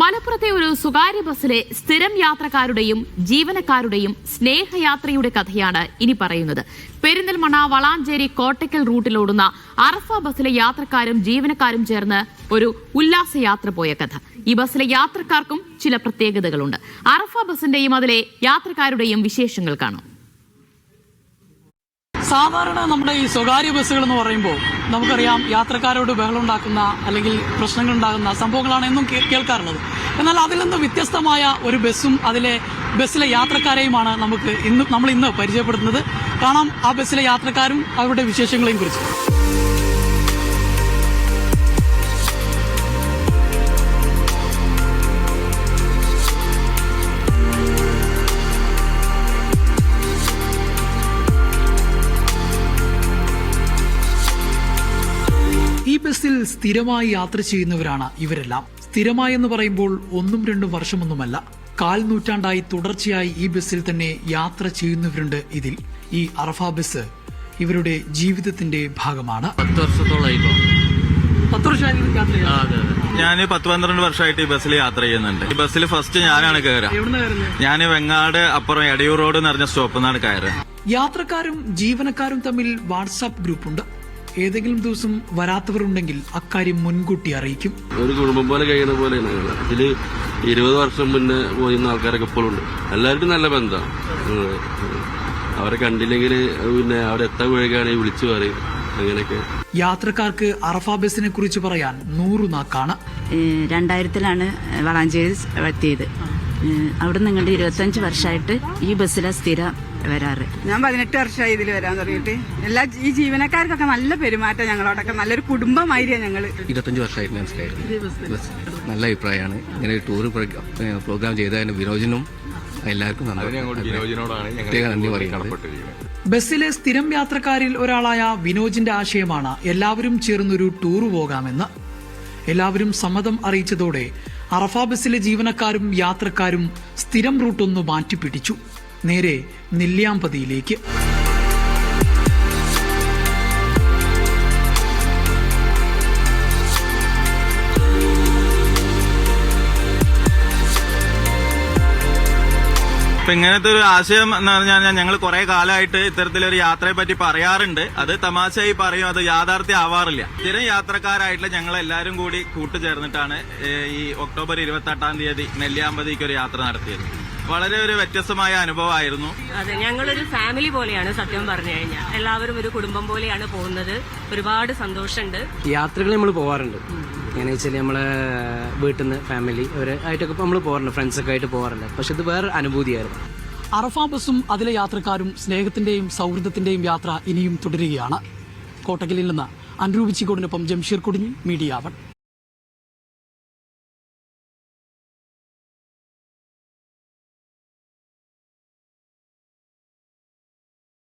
മലപ്പുറത്തെ ഒരു സ്വകാര്യ ബസ്സിലെ സ്ഥിരം യാത്രക്കാരുടെയും ജീവനക്കാരുടെയും സ്നേഹയാത്രയുടെ കഥയാണ് ഇനി പറയുന്നത്. പെരിന്തൽമണ്ണ വളാഞ്ചേരി കോട്ടയ്ക്കൽ റൂട്ടിലോടുന്ന അറഫ ബസ്സിലെ യാത്രക്കാരും ജീവനക്കാരും ചേർന്ന് ഒരു ഉല്ലാസയാത്ര പോയ കഥ. ഈ ബസ്സിലെ യാത്രക്കാർക്കും ചില പ്രത്യേകതകളുണ്ട്. അറഫ ബസ്സിന്റെയും അതിലെ യാത്രക്കാരുടെയും വിശേഷങ്ങൾ കാണാം. സാധാരണ നമ്മുടെ ഈ സ്വകാര്യ ബസ്സുകൾ എന്ന് പറയുമ്പോൾ നമുക്കറിയാം യാത്രക്കാരോട് ബഹളമുണ്ടാക്കുന്ന അല്ലെങ്കിൽ പ്രശ്നങ്ങൾ ഉണ്ടാകുന്ന സംഭവങ്ങളാണ് എന്നും കേൾക്കാറുള്ളത്. എന്നാൽ അതിൽ നിന്ന് വ്യത്യസ്തമായ ഒരു ബസ്സും അതിലെ ബസ്സിലെ യാത്രക്കാരെയുമാണ് നമുക്ക് ഇന്ന് നമ്മൾ ഇന്ന് പരിചയപ്പെടുത്തുന്നത്. കാണാം ആ ബസ്സിലെ യാത്രക്കാരും അവരുടെ വിശേഷങ്ങളെയും കുറിച്ച്. സ്ഥിരമായി യാത്ര ചെയ്യുന്നവരാണ് ഇവരെല്ലാം. സ്ഥിരമായി എന്ന് പറയുമ്പോൾ ഒന്നും രണ്ടും വർഷമൊന്നുമല്ല. കാൽ നൂറ്റാണ്ടായി തുടർച്ചയായി ഈ ബസ്സിൽ തന്നെ യാത്ര ചെയ്യുന്നവരുണ്ട് ഇതിൽ. ഈ അറഫ ബസ് ഇവരുടെ ജീവിതത്തിന്റെ ഭാഗമാണ്. പത്ത് വർഷത്തോളമായി ഇപ്പൊ പത്ത് വർഷമായി യാത്ര ആ, അതെ അതെ. ഞാൻ പത്ത് പന്ത്രണ്ട് വർഷമായിട്ട് ഈ ബസ്സിൽ യാത്ര ചെയ്യുന്നുണ്ട്. ഈ ബസ്സിൽ ഫസ്റ്റ് ഞാനാണ് കയറുക ഞാൻ വെങ്ങാട് അപ്പുറം എടയൂർ റോഡ് എന്ന് പറഞ്ഞ സ്റ്റോപ്പിൽ നിന്നാണ് കയറുക യാത്രക്കാരും ജീവനക്കാരും തമ്മിൽ വാട്സാപ്പ് ഗ്രൂപ്പുണ്ട്. ഏതെങ്കിലും ദിവസം വരാത്തവരുണ്ടെങ്കിൽ അക്കാര്യം മുൻകൂട്ടി അറിയിക്കും. ഒരു കുടുംബം പോലെ കഴിയുന്ന പോലെയാണ് ഇതിൽ ഇരുപത് വർഷം മുന്നേ പോയിരുന്ന ആൾക്കാരൊക്കെ ഇപ്പോഴും ഉണ്ട്. എല്ലാവർക്കും നല്ല ബന്ധമാണ് അവരെ കണ്ടില്ലെങ്കിൽ പിന്നെ അവിടെ എത്താൻ വഴികാണെങ്കിൽ വിളിച്ചു പറയും. അങ്ങനെയൊക്കെ. യാത്രക്കാർക്ക് അറഫാ ബസിനെ കുറിച്ച് പറയാൻ നൂറു നാക്കാണ്. രണ്ടായിരത്തിലാണ് വളാഞ്ചേരി എത്തിയത്. അവിടെ നിങ്ങളുടെ ഇരുപത്തഞ്ച് വർഷമായിട്ട് ഈ ബസ്സിലാണ് സ്ഥിരം വരാറ്. ഞാൻ പതിനെട്ട് വർഷമായി ഇതിൽ വരാൻ തുടങ്ങിയിട്ട്. എല്ലാ ഈ ജീവനക്കാർക്കൊക്കെ നല്ല പെരുമാറ്റം ഞങ്ങളോടൊക്കെ. നല്ലൊരു കുടുംബമായിരിക്കും ഞങ്ങൾ. ഇരുപത്തഞ്ച് വർഷമായിട്ട് മനസ്സിലായിരുന്നു നല്ല അഭിപ്രായമാണ്. ഇങ്ങനെ ഒരു ടൂർ പ്രോഗ്രാം ചെയ്തതിന് വിനോജനും എല്ലാവർക്കും നന്ദി. പ്രത്യേക നന്ദി പറയുന്നത്. ബസ്സിലെ സ്ഥിരം യാത്രക്കാരിൽ ഒരാളായ വിനോജിന്റെ ആശയമാണ് എല്ലാവരും ചേർന്നൊരു ടൂർ പോകാമെന്ന്. എല്ലാവരും സമ്മതം അറിയിച്ചതോടെ അറഫ ബസ്സിലെ ജീവനക്കാരും യാത്രക്കാരും സ്ഥിരം റൂട്ടൊന്ന് മാറ്റിപ്പിടിച്ചു. നേരെ നെല്ലിയാമ്പതിയിലേക്ക്. ഇപ്പൊ ഇങ്ങനത്തെ ഒരു ആശയം എന്ന് പറഞ്ഞാൽ ഞങ്ങൾ കുറെ കാലമായിട്ട് ഇത്തരത്തിലൊരു യാത്രയെ പറ്റി പറയാറുണ്ട്. അത് തമാശയായി പറയും അത് യാഥാർത്ഥ്യം ആവാറില്ല. സ്ഥിരം യാത്രക്കാരായിട്ടുള്ള ഞങ്ങൾ എല്ലാവരും കൂടി കൂട്ടുചേർന്നിട്ടാണ് ഈ ഒക്ടോബർ ഇരുപത്തി എട്ടാം തീയതി നെല്ലിയാമ്പതിക്ക് ഒരു യാത്ര നടത്തിയത്. വളരെ ഒരു വ്യത്യസ്തമായ അനുഭവമായിരുന്നു. അതെ ഞങ്ങളൊരു ഫാമിലി പോലെയാണ് സത്യം പറഞ്ഞു കഴിഞ്ഞാൽ എല്ലാവരും ഒരു കുടുംബം പോലെയാണ് പോകുന്നത്. ഒരുപാട് സന്തോഷമുണ്ട്. യാത്രകൾ നമ്മൾ പോവാറുണ്ട്. എങ്ങനെ വെച്ചാൽ നമ്മളെ വീട്ടിൽ നിന്ന് ഫാമിലി അവരെ ആയിട്ടൊക്കെ നമ്മൾ പോകാറുണ്ട് ഫ്രണ്ട്സൊക്കെ ആയിട്ട് പോകാറുണ്ട് പക്ഷെ ഇത് വേറെ അനുഭൂതിയായിരുന്നു. അറഫ ബസ്സും അതിലെ യാത്രക്കാരും സ്നേഹത്തിന്റെയും സൗഹൃദത്തിന്റെയും യാത്ര ഇനിയും തുടരുകയാണ്. കോട്ടക്കലിൽ നിന്ന് അനുരൂപിച്ചിക്കോടിനൊപ്പം ജംഷീർ കുടിഞ്ഞി മീഡിയ വൺ